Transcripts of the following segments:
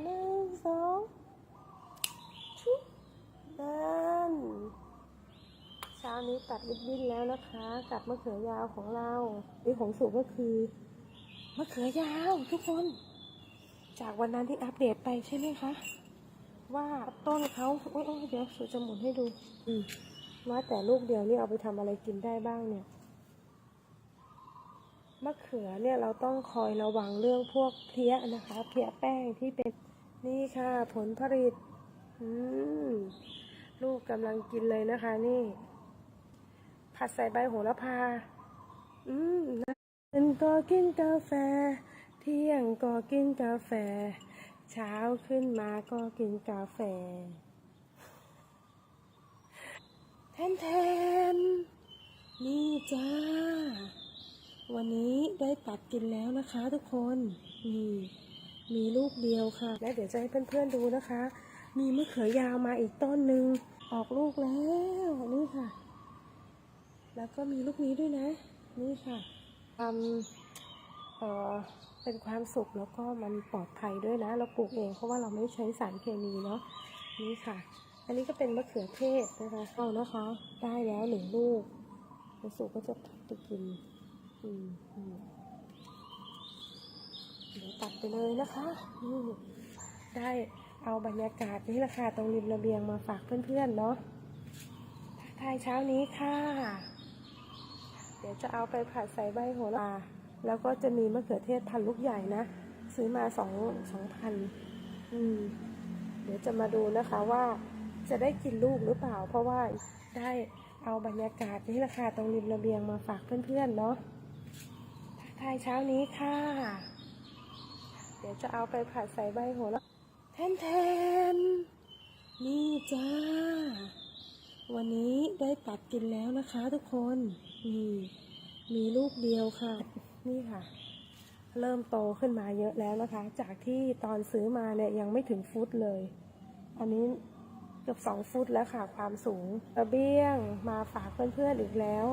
อะหนึ่งสองชุบนั่นเช้านี้ตัดริบบิ้นแล้วนะคะ กับมะเขือยาวของเรานี่ของสุกก็คือมะเขือยาวทุกคน จากวันนั้นที่อัปเดตไปใช่ไหมคะ ว่าต้นเขาโอ้ยโอ้ยเดี๋ยวสุจะหมุนให้ดู อืมว่าแต่ลูกเดียวนี่เอาไปทำอะไรกินได้บ้างเนี่ยมะเขือเนี่ยเราต้องคอยระวังเรื่องพวกเพลี้ยนะคะ เพลี้ยแป้งที่เป็น นี่ค่ะผลผลิต อืมลูกกำลังกินเลยนะคะ นี่ ผัดใส่ใบโหระพา อืมนะนก็กินกาแฟ เที่ยงก็กินกาแฟ เช้าขึ้นมาก็กินกาแฟแทนแทนนี่จ้า วันนี้ได้ตัดกินแล้วนะคะทุกคน นี่ มีลูกเดียวค่ะ และเดี๋ยวจะให้เพื่อนๆดูนะคะ มีมะเขือยาวมาอีกต้นหนึ่งออกลูกแล้วนี่ค่ะ แล้วก็มีลูกนี้ด้วยนะ นี่ค่ะทำเอ่อเป็นความสุขแล้วก็มันปลอดภัยด้วยนะ เราปลูกเองเพราะว่าเราไม่ใช้สารเคมีเนาะนี่ค่ะ อันนี้ก็เป็นมะเขือเทศนะคะเอานะคะ ได้แล้วหนึ่งลูกแล้วสุก็จะไปกิน อืม เดี๋ยวตัดไปเลยนะคะนี่ได้เอาบรรยากาศนี่แหละค่ะตรงริมระเบียงมาฝากเพื่อนๆเนาะทักทายเช้านี้ค่ะ เดี๋ยวจะเอาไปผัดใส่ใบโหระพาแล้วก็จะมีมะเขือเทศพันลูกใหญ่นะ ซื้อมาสองสองพันอืม เดี๋ยวจะมาดูนะคะว่าจะได้กินลูกหรือเปล่า เพราะว่าได้เอาบรรยากาศนี่แหละค่ะตรงริมระเบียงมาฝากเพื่อนๆเนาะทักทายเช้านี้ค่ะ เดี๋ยวจะเอาไปผัดใส่ใบโหระแทนแทนนี่จ้า วันนี้ได้ตัดกินแล้วนะคะทุกคนนี่มีลูกเดียวค่ะ นี่ค่ะ เริ่มโตขึ้นมาเยอะแล้วนะคะ จากที่ตอนซื้อมาเนี่ยยังไม่ถึงฟุตเลย อันนี้เกือบสองฟุตแล้วค่ะ ความสูงระเบียงมาฝากเพื่อนๆอีกแล้ว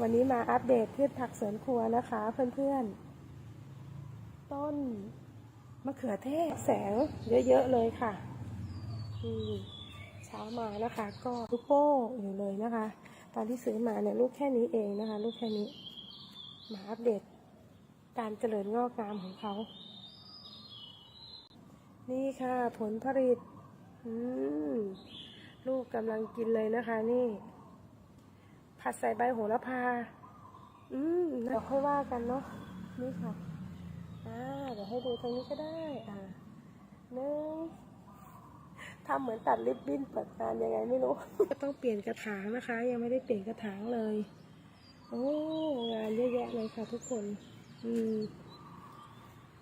วันนี้มาอัปเดตพืชผักสวนครัวนะคะเพื่อนๆ ต้นมะเขือเทศแสงเยอะๆเลยค่ะอืมเช้ามานะคะ ก็ลูกโป้อยู่เลยนะคะ ตอนที่ซื้อมาเนี่ยลูกแค่นี้เองนะคะ ลูกแค่นี้มาอัปเดตการเจริญงอกงามของเขา นี่ค่ะผลผลิตอืมลูกกำลังกินเลยนะคะ นี่ ผัดใส่ใบโหระพา อืมเดี๋ยวค่อยว่ากันเนาะนี่ค่ะ อ่าเดี๋ยวให้ดูตรงนี้ก็ได้อ่าหนึ่งทำเหมือนตัดริบบิ้นเปิดงานยังไงไม่รู้ ต้องเปลี่ยนกระถางนะคะ ยังไม่ได้เปลี่ยนกระถางเลย โอ้งานเยอะแยะเลยค่ะทุกคนอืม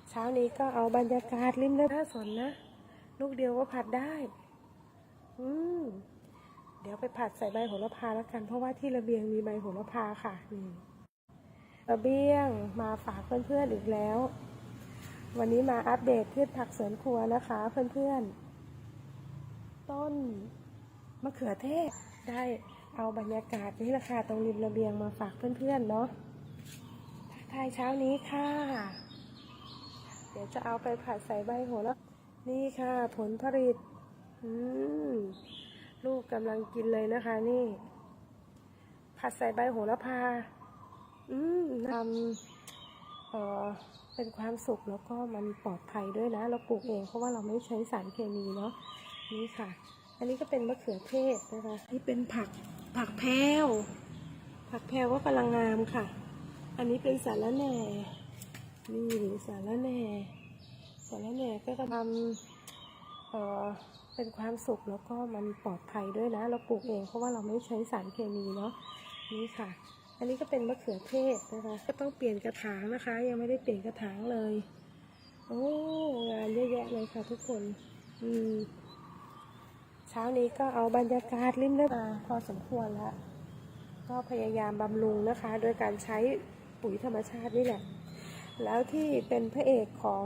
เช้านี้ก็เอาบรรยากาศริมน้าสนนะ ลูกเดียวก็ผัดได้ อืมเดี๋ยวไปผัดใส่ใบโหระพาแล้วกัน เพราะว่าที่ระเบียงมีใบโหระพาค่ะนี่ระเบียงมาฝากเพื่อนๆอีกแล้ว วันนี้มาอัปเดตพืชผักสวนครัวนะคะเพื่อนๆ ต้นมะเขือเทศได้เอาบรรยากาศนี่แหละค่ะตรงริมระเบียงมาฝากเพื่อนๆเนาะทักทายเช้านี้ค่ะ เดี๋ยวจะเอาไปผัดใส่ใบโหระนี่ค่ะ ผลผลิต อืมลูกกำลังกินเลยนะคะนี่ ผัดใส่ใบโหระพา อืมทำเอ่อ เป็นความสุขแล้วก็มันปลอดภัยด้วยนะ เราปลูกเองเพราะว่าเราไม่ใช้สารเคมีเนาะนี่ค่ะ อันนี้ก็เป็นมะเขือเทศนะคะนี่เป็นผักผักแพรวผักแพรวก็กำลังงามค่ะ อันนี้เป็นสาระแหน่นี่สาระแหน่สาระแหน่ก็จะทำเอ่อเป็นความสุขแล้วก็มันปลอดภัยด้วยนะ เราปลูกเองเพราะว่าเราไม่ใช้สารเคมีเนาะนี่ค่ะ อันนี้ก็เป็นมะเขือเทศนะคะ ก็ต้องเปลี่ยนกระถางนะคะ ยังไม่ได้เปลี่ยนกระถางเลย โอ้งานเยอะแยะเลยค่ะทุกคนอืมเช้านี้ก็เอาบรรยากาศริมน้ำมาพอสมควรแล้วก็พยายามบำรุงนะคะ โดยการใช้ปุ๋ยธรรมชาตินี่แหละ แล้วที่เป็นพระเอกของ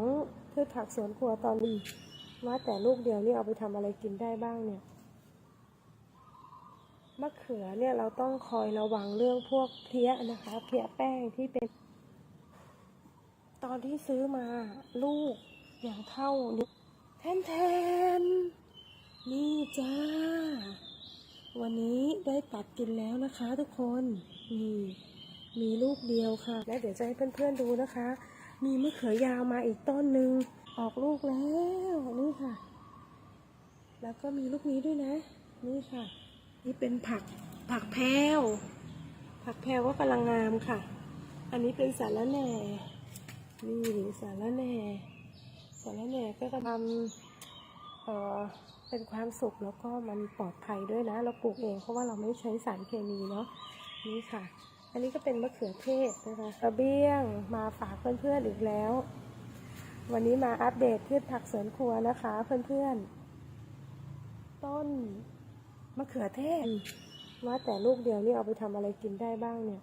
พืชผักสวนครัวตอนนี้ว่าแต่ลูกเดียวนี่เอาไปทำอะไรกินได้บ้างเนี่ย มะเขือเนี่ยเราต้องคอยระวังเรื่องพวกเพลี้ยนะคะ เพลี้ยแป้งที่เป็น ตอนที่ซื้อมาลูกอย่างเท่านี้แทนแทนนี่จ้า วันนี้ได้ตัดกินแล้วนะคะทุกคนนี่มีลูกเดียวค่ะ และเดี๋ยวจะให้เพื่อนๆดูนะคะ มีมะเขือยาวมาอีกต้นหนึ่งออกลูกแล้วนี่ค่ะ แล้วก็มีลูกนี้ด้วยนะ นี่ค่ะ นี่เป็นผักผักแพรวผักแพรวก็กำลังงามค่ะ อันนี้เป็นสาระแหน่นี่สาระแหน่สาระแหน่ก็จะทำเอ่อเป็นความสุขแล้วก็มันปลอดภัยด้วยนะ เราปลูกเองเพราะว่าเราไม่ใช้สารเคมีเนาะนี่ค่ะ อันนี้ก็เป็นมะเขือเทศนะคะกระเบี้ยงมาฝากเพื่อนๆอีกแล้ว วันนี้มาอัปเดตพืชผักสวนครัวนะคะเพื่อนๆ ต้น มะเขือเทศว่าแต่ลูกเดียวนี่เอาไปทำอะไรกินได้บ้างเนี่ย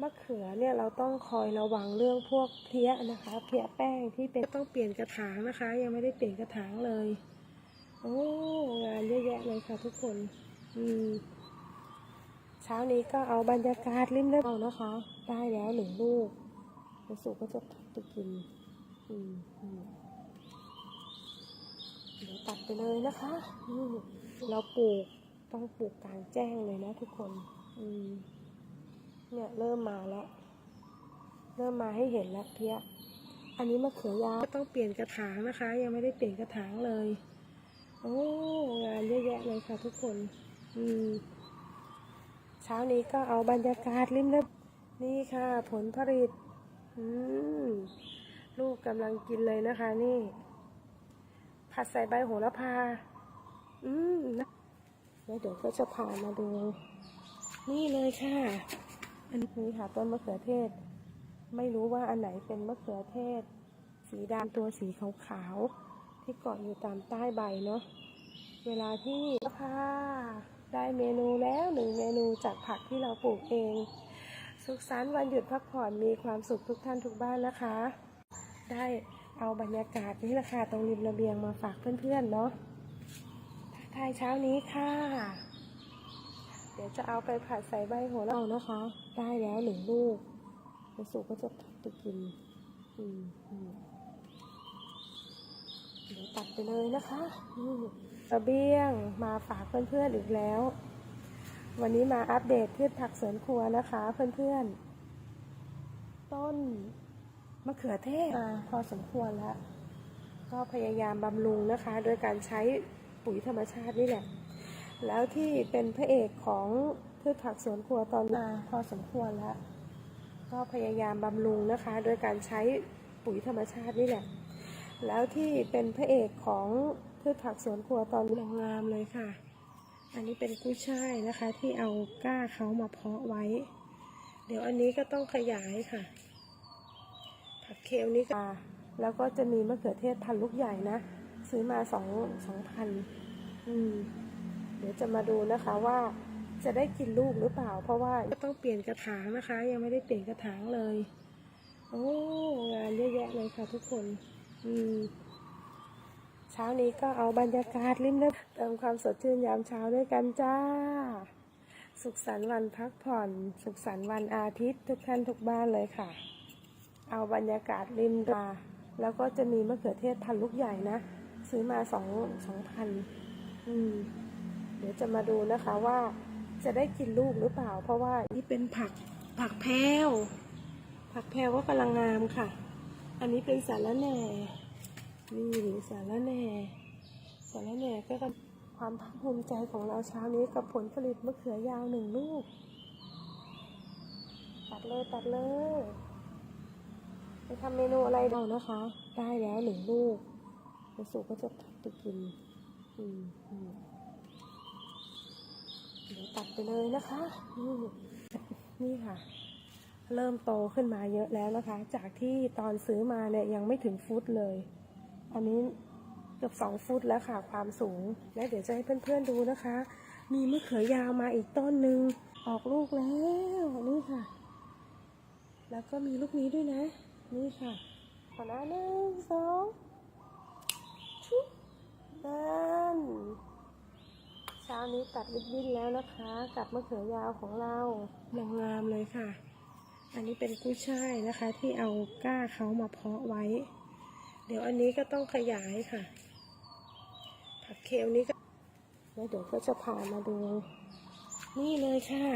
มะเขือเนี่ยเราต้องคอยระวังเรื่องพวกเพลี้ยนะคะ เพลี้ยแป้งที่เป็นต้องเปลี่ยนกระถางนะคะ ยังไม่ได้เปลี่ยนกระถางเลยโอ้งานเยอะแยะเลยค่ะทุกคนอืมเช้านี้ก็เอาบรรยากาศริมเลืเอานะคะ ได้แล้วหนึ่งลูกไปสุก็จะตัดไปกินอืมอืมเดี๋ยว ตัดไปเลยนะคะเราปลูกต้องปลูกกลางแจ้งเลยนะทุกคนอืมเนี่ยเริ่มมาแล้ว เริ่มมาให้เห็นแล้วเพี้ยอันนี้มะเขือยาวต้องเปลี่ยนกระถางนะคะ ยังไม่ได้เปลี่ยนกระถางเลย โอ้งานเยอะแยะเลยค่ะ ทุกคนอืมเช้านี้ก็เอาบรรยากาศริมเลืนี่ค่ะ ผลผลิต อืมลูกกำลังกินเลยนะคะนี่ ผัดใส่ใบโหระพา อืมนะแล้วเดี๋ยวก็จะพามาดู นี่เลยค่ะ อันนี้ค่ะต้นมะเขือเทศ ไม่รู้ว่าอันไหนเป็นมะเขือเทศ สีดำตัวสีขาวๆที่เกาะอยู่ตามใต้ใบเนาะ เวลาที่ค่ะได้เมนูแล้วหนึ่งเมนูจากผักที่เราปลูกเอง สุขสันต์วันหยุดพักผ่อนมีความสุขทุกท่านทุกบ้านนะคะ ได้ เอาบรรยากาศนี่แหละค่ะตรงริมระเบียงมาฝากเพื่อนๆเนาะทักทายเช้านี้ค่ะ เดี๋ยวจะเอาไปผัดใส่ใบโหระพานะคะ ได้แล้วหนึ่งลูกไปสุกก็จะตัดไปกินอืมอืมเดี๋ยวตัดไปเลยนะคะระเบี้ยงมาฝากเพื่อนๆอีกแล้ว วันนี้มาอัปเดตพืชผักสวนครัวนะคะเพื่อนๆ ต้น มะเขือเทศมาพอสมควรแล้ว ก็พยายามบำรุงนะคะ โดยการใช้ปุ๋ยธรรมชาตินี่แหละ แล้วที่เป็นพระเอกของพืชผักสวนครัวตอนมาพอสมควรแล้ว ก็พยายามบำรุงนะคะ โดยการใช้ปุ๋ยธรรมชาตินี่แหละ แล้วที่เป็นพระเอกของพืชผักสวนครัวตอนนี้งามเลยค่ะ อันนี้เป็นกุ้ยช่ายนะคะ ที่เอาก้าเขามาเพาะไว้ เดี๋ยวอันนี้ก็ต้องขยายค่ะ ผักเคลนี้ก็แล้วก็จะมีมะเขือเทศพันลูกใหญ่นะ ซื้อมาสองสองพันอืม เดี๋ยวจะมาดูนะคะว่าจะได้กินลูกหรือเปล่า เพราะว่าต้องเปลี่ยนกระถางนะคะ ยังไม่ได้เปลี่ยนกระถางเลย โอ้งานเยอะแยะเลยค่ะทุกคน อืมเช้านี้ก็เอาบรรยากาศริมเลืเติมความสดชื่นยามเช้าด้วยกันจ้า สุขสันต์วันพักผ่อน สุขสันต์วันอาทิตย์ทุกท่านทุกบ้านเลยค่ะ เอาบรรยากาศริมตาแล้วก็จะมีมะเขือเทศพันลูกใหญ่นะ ซื้อมาสองสองพันเดี๋ยวจะมาดูนะคะว่าจะได้กินลูกหรือเปล่า เพราะว่านี่เป็นผักผักแพรวผักแพรวก็กำลังงามค่ะ อันนี้เป็นสาระแหน่นี่สาระแหน่สาระแหน่ก็เป็นความภาคภูมิใจของเราเช้านี้กับผลผลิตมะเขือยาวหนึ่งลูก ตัดเลยตัดเลย ทำเมนูอะไรเรานะคะ ได้แล้วหนึ่งลูกไปสุก็จะตัดไปกินอืมอืมเดี๋ยวตัดไปเลยนะคะ นี่นี่ค่ะ เริ่มโตขึ้นมาเยอะแล้วนะคะ จากที่ตอนซื้อมาเนี่ยยังไม่ถึงฟุตเลย อันนี้เกือบสองฟุตแล้วค่ะ ความสูง และเดี๋ยวจะให้เพื่อนๆดูนะคะ มีมะเขือยาวมาอีกต้นหนึ่งออกลูกแล้ว นี่ค่ะ แล้วก็มีลูกนี้ด้วยนะ นี่ค่ะขอนะหนึ่งสองชุบนั่นเช้านี้ตัดริบบิ้นแล้วนะคะ กับมะเขือยาวของเรางามๆเลยค่ะ อันนี้เป็นกุ้ยช่ายนะคะ ที่เอาก้าเขามาเพาะไว้ เดี๋ยวอันนี้ก็ต้องขยายค่ะ ผักเคลนี้ก็แล้วเดี๋ยวก็จะพามาดู นี่เลยค่ะ